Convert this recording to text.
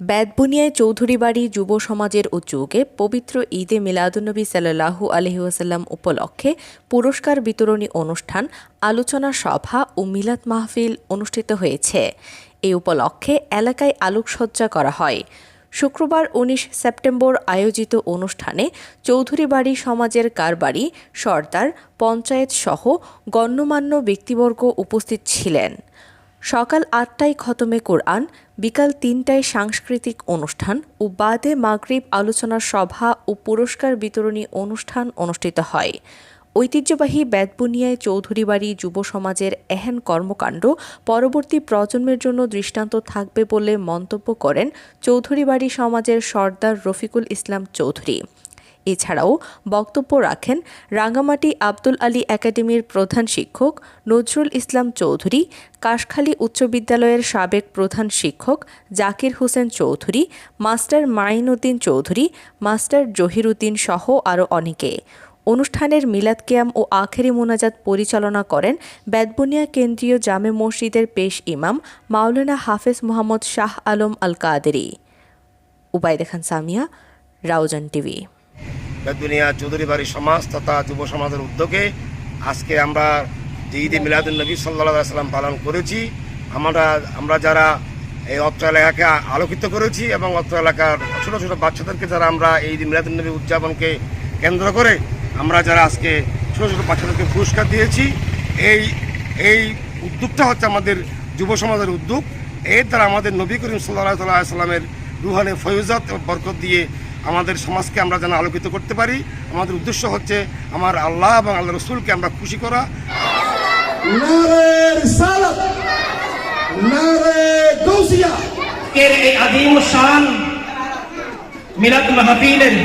বেদবুনিয়ায় চৌধুরী বাড়ি যুব সমাজের উদ্যোগে পবিত্র ঈদে মিলাদুন্নবী সাল্লাহু আলহিউসাল্লাম উপলক্ষে পুরস্কার বিতরণী অনুষ্ঠান, আলোচনা সভা ও মিলাদ মাহফিল অনুষ্ঠিত হয়েছে। এই উপলক্ষে এলাকায় আলোকসজ্জা করা হয়। শুক্রবার উনিশ সেপ্টেম্বর আয়োজিত অনুষ্ঠানে চৌধুরী বাড়ি সমাজের কারবারি, সর্দার, পঞ্চায়েত সহ গণ্যমান্য ব্যক্তিবর্গ উপস্থিত ছিলেন। সকাল আটটায় খতমে কোরআন, বিকাল তিনটায় সাংস্কৃতিক অনুষ্ঠান ও বাদে মাগরিব আলোচনা সভা ও পুরস্কার বিতরণী অনুষ্ঠান অনুষ্ঠিত হয়। ঐতিহ্যবাহী বেদবুনিয়ায় চৌধুরী বাড়ি যুব সমাজের এহেন কর্মকাণ্ড পরবর্তী প্রজন্মের জন্য দৃষ্টান্ত থাকবে বলে মন্তব্য করেন চৌধুরী বাড়ি সমাজের সর্দার রফিকুল ইসলাম চৌধুরী। এছাড়াও বক্তব্য রাখেন রাঙ্গামাটি আব্দুল আলী একাডেমির প্রধান শিক্ষক, নজরুল ইসলাম চৌধুরী, কাশখালী উচ্চ বিদ্যালয়ের সাবেক প্রধান শিক্ষক, জাকির হোসেন চৌধুরী, মাস্টার মাইনুদ্দিন চৌধুরী, মাস্টার জহিরুদ্দিন সহ আরও অনেকে। অনুষ্ঠানের মিলাদ কিয়াম ও আখেরি মোনাজাত পরিচালনা করেন বেদবুনিয়া কেন্দ্রীয় জামে মসজিদের পেশ ইমাম মাওলানা হাফেজ মোহাম্মদ শাহ আলম আল কাদেরি উবাইদা খান সামিয়া, রাউজান টিভি। বেদুনিয়া চৌধুরী বাড়ি সমাজ তথা যুব সমাজের উদ্যোগে আজকে আমরা যে ঈদে মিলাদুল নবী সাল্লা সাল্লাম পালন করেছি, আমরা আমরা যারা এই অত্র এলাকাকে আলোকিত করেছি এবং অত্র এলাকার ছোটো ছোটো বাচ্চাদেরকে যারা আমরা এই ঈদ মিলাদুল নবী উদযাপনকে কেন্দ্র করে আমরা যারা আজকে ছোটো ছোটো বাচ্চাদেরকে পুরস্কার দিয়েছি, এই এই উদ্যোগটা হচ্ছে আমাদের যুব সমাজের উদ্যোগ। এর দ্বারা আমাদের নবী করিম সাল্লাহ তাল্লাহ সাল্লামের রুহানে ফয়জাত বরকত দিয়ে আমাদের সমাজকে আমরা যেন আলোকিত করতে পারি। আমাদের উদ্দেশ্য হচ্ছে আমার আল্লাহ এবং আল্লাহ রসুলকে আমরা খুশি করা। এই আদিম শান মিলাদ মাহফিলের